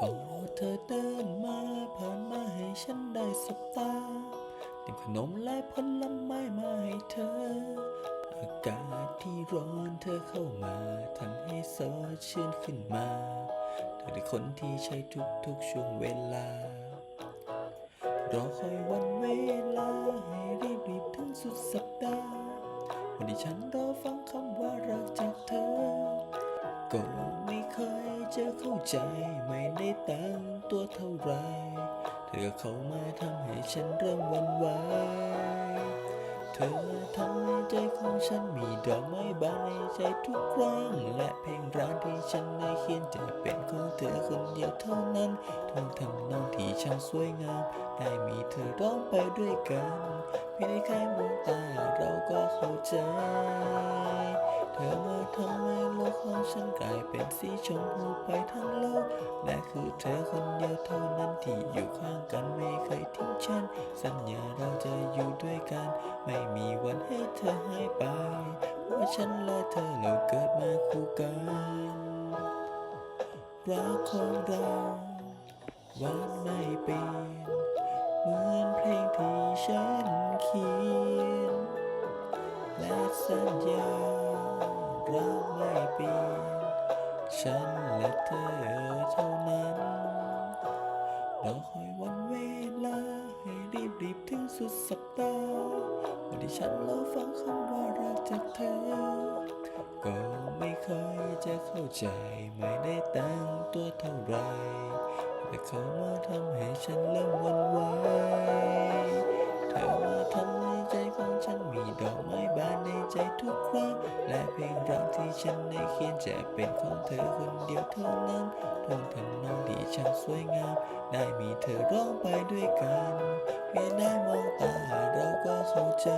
เฝ้ารอเธอเดินมาผ่านมาให้ฉันได้สบตาเตรียมขนมและผลไม้มาให้เธอ อากาศที่ร้อนเธอเข้ามาทำให้สดชื่นขึ้นมา เธอคือคนที่ใช้ทุกๆช่วงเวลา รอคอยวันเวลาให้รีบรีบๆถึงสุดสัปดาห์วันที่ฉันรอฟังคำว่ารักจากเธอ ก็ไม่เคยจะเข้าใจไม่ได้ตั้งตัวเท่าไร เธอเข้ามาทำให้ฉันเริ่มวันไหวเธอทำให้ใจของฉันมีดอกไม้บานในใจทุกครั้ง และเพลงรักที่ฉันได้เขียนจะเป็นของเธอคนเดียวเท่านั้นท่วงทำนองที่ช่างสวยงาม ได้มีเธอร้องไปด้วยกันเพียงได้แค่มองตาเราก็เข้าใจ เธอมาทำให้โลกของฉันกลายเป็นสีชมพูไปทั้งโลก และคือเธอคนเดียวเท่านั้นที่อยู่ข้างกันไม่เคยทิ้งฉัน สัญญาเราจะอยู่ด้วยกัน ไม่มีวันให้เธอหายไป เพราะฉันและเธอเราเกิดมาคู่กันรักของเราหวานไม่เปลี่ยนเหมือนเพลงที่ฉันเขียน และเธอเท่านั้นรอคอยวันเวลา ให้รีบรีบๆถึงสุดสัปดาห์วันที่ฉันรอฟังคำว่ารักจากเธอ ก็ไม่เคยจะเข้าใจไม่ได้ตั้งตัวเท่าไร แต่เขามาทำให้ฉันเริ่มวันไหว ขียนจะเป็นของเธอคนเดียวเท่านั้นท่วงทำนองที่ช่างสวยงาม ได้มีเธอร้องไปด้วยกันเพียงได้มองตาเราก็เข้าใจ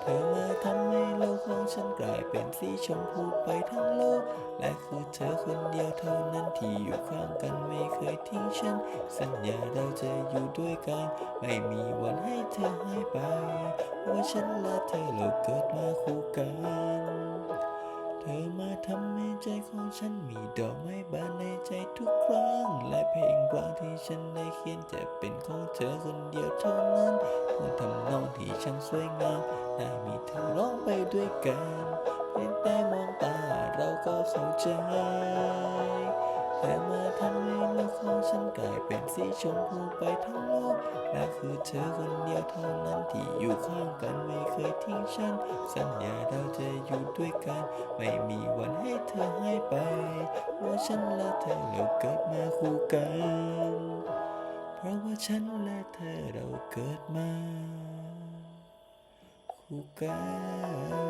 เธอมาทำให้โลกของฉันกลายเป็นสีชมพูไปทั้งโลก และคือเธอคนเดียวเท่านั้นที่อยู่ข้างกันไม่เคยทิ้งฉัน สัญญาเราจะอยู่ด้วยกัน ไม่มีวันให้เธอหายไป ว่าฉันและเธอเราเกิดมาคู่กัน ฉันมีดอกไม้บานในใจทุกครั้ง และเพลงวางที่ฉันได้เขียนจะเป็นของเธอคนเดียวเท่านั้นเมื่อทำนองที่ช่างสวยงามได้มีเธอร้องไปด้วยกันเพียงแต่มองตาเราก็เข้าใจ เธอมาทำให้โลกของฉันกลายเป็นสีชมพูไปทั้งโลกและคือเธอคนเดียวเท่านั้นที่อยู่ข้างกันไม่เคยทิ้งฉัน สัญญาเราจะอยู่ด้วยกัน ไม่มีวันให้เธอหายไปว่าฉันและเธอเราเกิดมาคู่กัน เพราะว่าฉันและเธอเราเกิดมาคู่กัน